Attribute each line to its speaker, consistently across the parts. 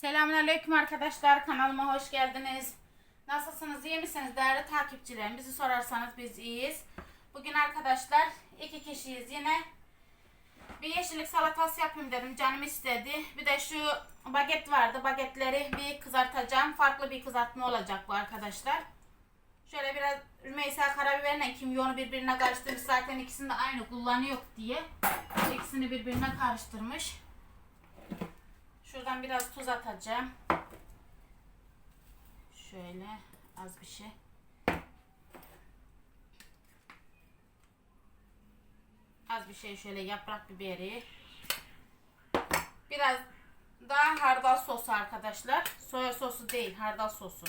Speaker 1: Selamünaleyküm arkadaşlar. Kanalıma hoş geldiniz. Nasılsınız? iyi misiniz? Değerli takipçilerim. Bizi sorarsanız biz iyiyiz. Bugün arkadaşlar iki kişiyiz yine. Bir yeşillik salatası yapayım dedim. Canım istedi. Bir de şu baget vardı. Bagetleri bir kızartacağım. Farklı bir kızartma olacak bu arkadaşlar. Şöyle biraz Rümeysa karabiberle kimyonu birbirine karıştırmış. Zaten ikisini de aynı kullanıyor diye. İkisini birbirine karıştırmış. Şuradan biraz tuz atacağım. Şöyle az bir şey. Az bir şey şöyle yaprak biberi. Biraz daha hardal sosu arkadaşlar. Soya sosu değil, hardal sosu.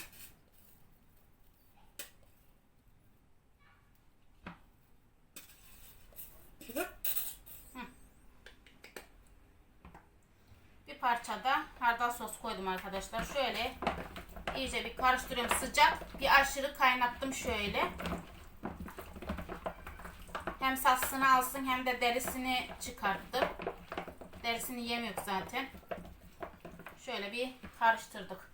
Speaker 1: Da hardal sos koydum arkadaşlar. Şöyle iyice bir karıştırıyorum. Sıcak bir aşırı kaynattım şöyle. Hem sassını alsın hem de derisini çıkarttım. Derisini yemiyor zaten. Şöyle bir karıştırdık.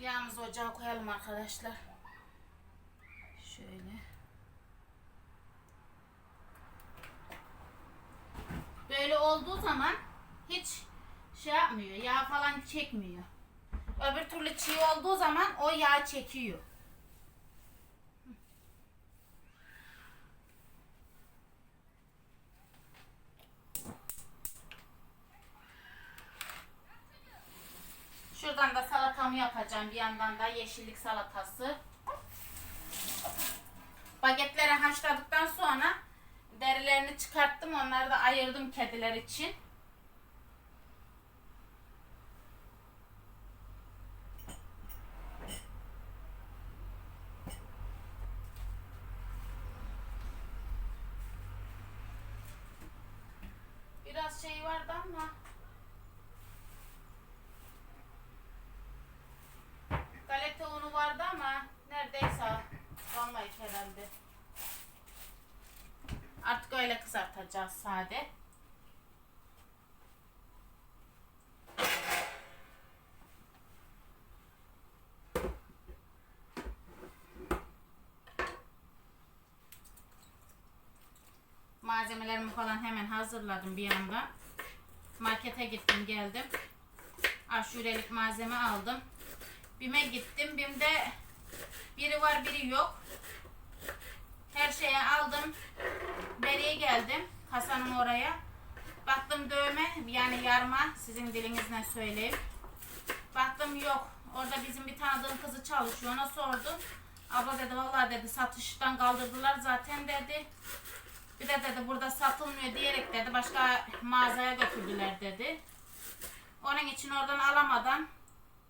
Speaker 1: Yağımızı ocağa koyalım arkadaşlar. Şöyle. Böyle olduğu zaman hiç şey yapmıyor. Yağ falan çekmiyor. Öbür türlü çiğ olduğu zaman o yağ çekiyor. Şuradan da salatamı yapacağım. Bir yandan da yeşillik salatası. Bagetleri haşladıktan sonra derilerini çıkarttım. Onları da ayırdım kediler için. Biraz şey vardı ama herhalde. Artık öyle kızartacağız sade. Malzemelerimi falan hemen hazırladım bir yandan. Markete gittim geldim. Aşurelik malzeme aldım. BİM'e gittim. BİM'de biri var biri yok. Her şeyi aldım. Beriye geldim. Hasan'ın oraya. Baktım dövme yani yarma sizin dilinizle söyleyeyim. Baktım yok. Orada bizim bir tanıdığım kızı çalışıyor. Ona sordum. Abla dedi vallahi dedi satıştan kaldırdılar zaten dedi. Bir de dedi burada satılmıyor diyerek dedi başka mağazaya götürdüler dedi. Onun için oradan alamadan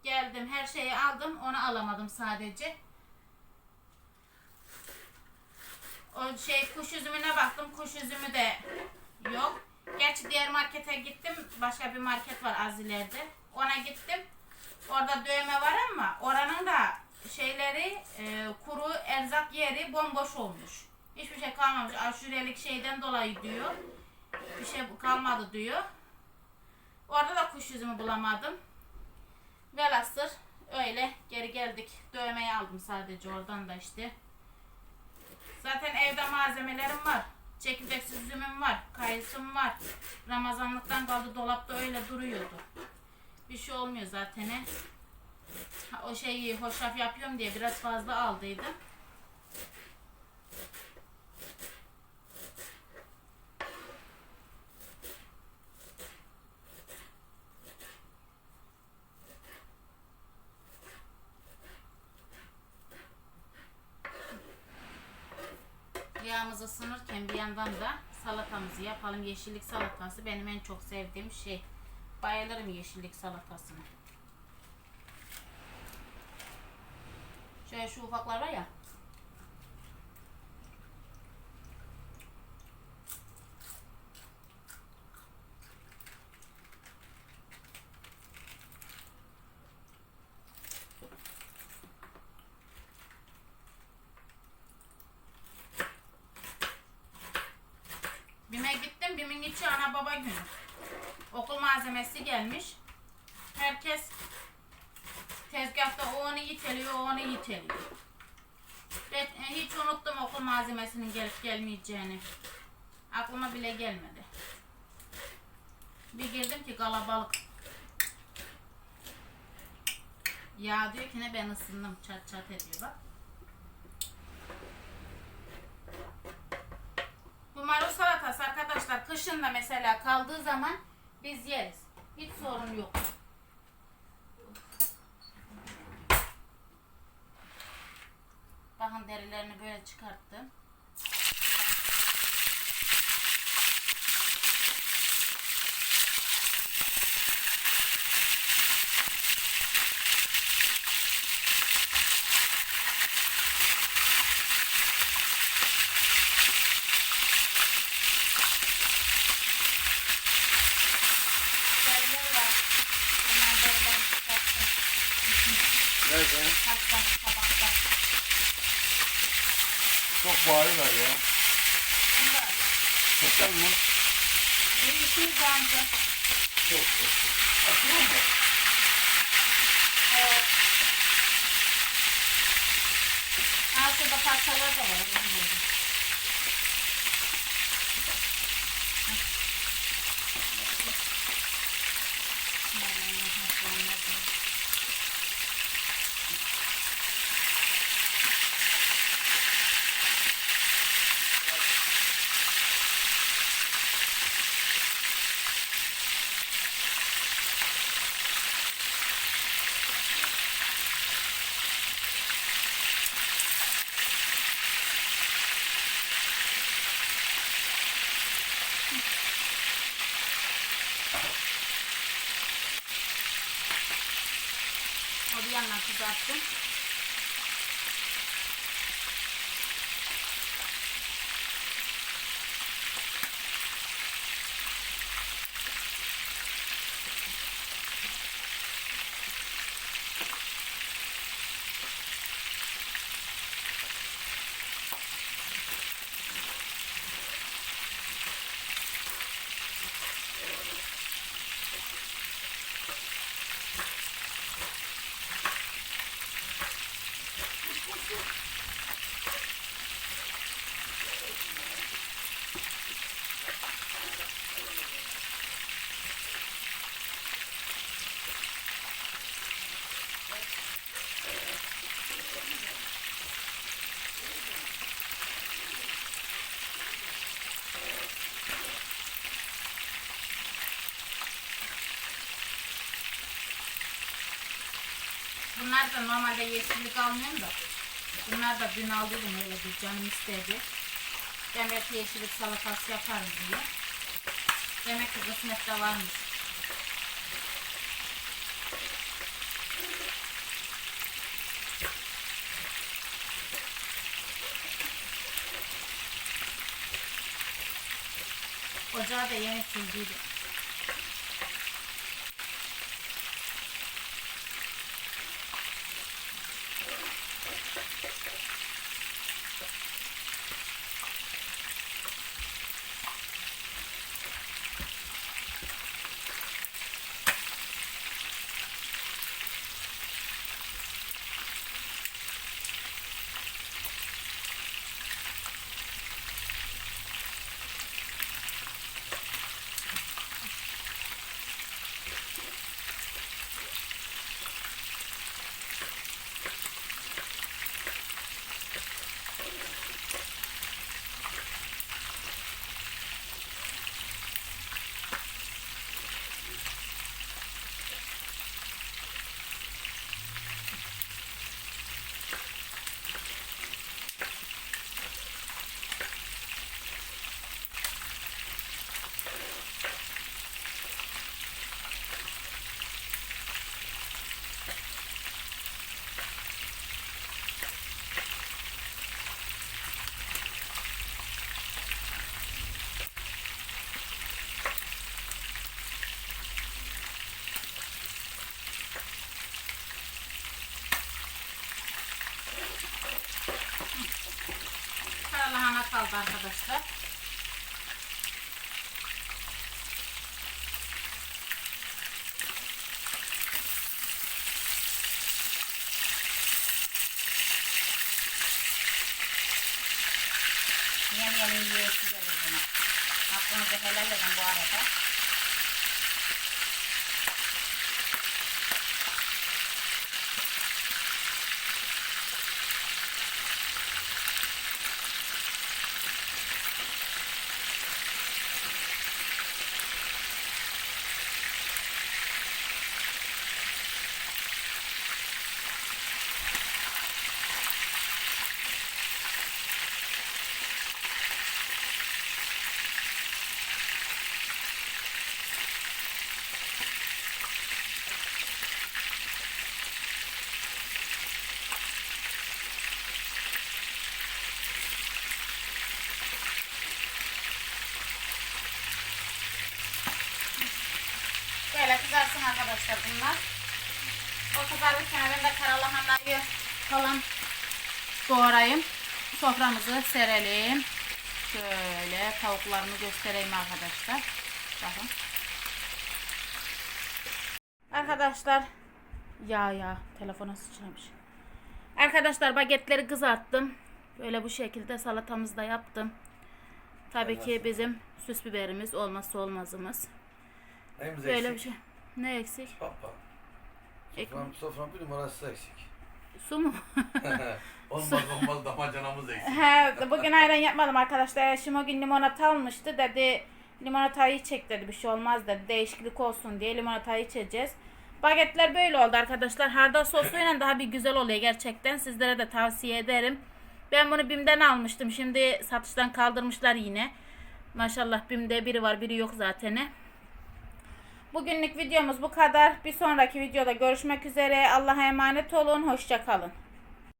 Speaker 1: geldim her şeyi aldım onu alamadım sadece. O şey kuş üzümüne baktım kuş üzümü de yok. Gerçi diğer markete gittim başka bir market var az ileride. Ona gittim. Orada dövme var ama oranın da şeyleri e, kuru erzak yeri bomboş olmuş. Hiçbir şey kalmamış. Aşurelik şeyden dolayı diyor. Bir şey kalmadı diyor. Orada da kuş yüzümü bulamadım. Velhasır öyle geri geldik. Dövmeyi aldım sadece oradan da işte. Zaten evde malzemelerim var. Çekirdeksiz üzümüm var. Kayısım var. Ramazanlıktan kaldı dolapta öyle duruyordu. Bir şey olmuyor zaten. O şeyi hoşaf yapıyorum diye biraz fazla aldıydım. Yağımız ısınırken bir yandan da salatamızı yapalım. Yeşillik salatası benim en çok sevdiğim şey. Bayılırım yeşillik salatasına. Şöyle şu ufaklar var ya. İçi ana baba günü. Okul malzemesi gelmiş. Herkes tezgahta o onu iteliyor, o onu iteliyor. Ben e, hiç unuttum okul malzemesinin gelip gelmeyeceğini. Aklıma bile gelmedi. Bir girdim ki kalabalık. Ya diyor ki ne ben ısındım çat çat ediyor bak. Marul salatası arkadaşlar kışın da mesela kaldığı zaman biz yeriz. Hiç sorun yok. Bakın derilerini böyle çıkarttım. Derileri var. Bunlar derilerini çıkarttım.
Speaker 2: Nerede?
Speaker 1: Kaçtan tabakta.
Speaker 2: Çok bağırıyorlar ya.
Speaker 1: Bunlar.
Speaker 2: Mı?
Speaker 1: Bir işimiz ancak.
Speaker 2: Çok çok. Açıyor mu?
Speaker 1: Evet. Ha şurada parçalar da var. onu buldum. O Bunlar da normalde yeşillik almıyorum da. Bunlar da dün aldıydım öyle bir canım istedi. Belki yeşillik salatası yaparım diye. Demek ki kısmette varmış. Ocağı da yeni sildiydi. Kara lahana kaldı arkadaşlar. Yem yem yiyor güzel olduğunu. Aklınızı helal edin bu arada. Kızarsın arkadaşlar bunlar. O kızarırken ben de karalahanayı falan doğrayayım. Soframızı serelim. Şöyle tavuklarımı göstereyim arkadaşlar. Bakın. Arkadaşlar ya ya telefona sıçramış. Arkadaşlar bagetleri kızarttım. Böyle bu şekilde salatamızı da yaptım. Tabii ki bizim süs biberimiz olmazsa olmazımız. Böyle bir
Speaker 2: eksik?
Speaker 1: şey. Ne eksik?
Speaker 2: Hoppa.
Speaker 1: Ekmek.
Speaker 2: Sofram, sofram bir numarası eksik.
Speaker 1: Su mu?
Speaker 2: olmaz olmaz damacanamız eksik.
Speaker 1: He, bugün ayran yapmadım arkadaşlar. Eşim o gün limonata almıştı. Dedi limonatayı çek dedi. Bir şey olmaz dedi. Değişiklik olsun diye limonatayı içeceğiz. Bagetler böyle oldu arkadaşlar. Hardal sosuyla daha bir güzel oluyor gerçekten. Sizlere de tavsiye ederim. Ben bunu BİM'den almıştım. Şimdi satıştan kaldırmışlar yine. Maşallah BİM'de biri var biri yok zaten. Bugünlük videomuz bu kadar. Bir sonraki videoda görüşmek üzere. Allah'a emanet olun. Hoşça kalın.